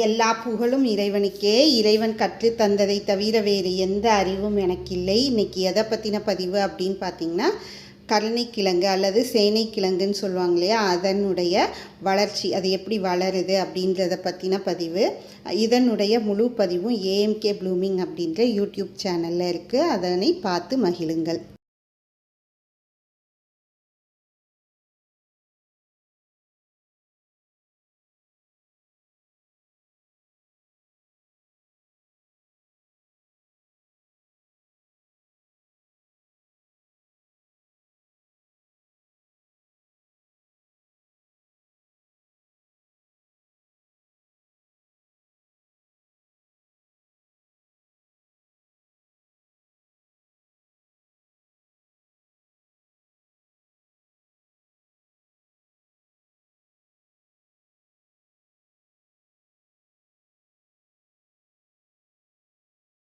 எல்லா புகழும் இறைவனுக்கே. இறைவன் கற்று தந்ததை தவிர வேறு எந்த அறிவும் எனக்கில்லை. இன்றைக்கி எதை பற்றின பதிவு அப்படின்னு பார்த்தீங்கன்னா கருணைக்கிழங்கு அல்லது சேனைக்கிழங்குன்னு சொல்லுவாங்க இல்லையா? அதனுடைய வளர்ச்சி அது எப்படி வளருது அப்படின்றத பற்றின பதிவு. இதனுடைய முழு பதிவும் ஏஎம்கே ப்ளூமிங் அப்படின்ற யூடியூப் சேனலில் இருக்குது அதனை பார்த்து மகிழுங்கள்.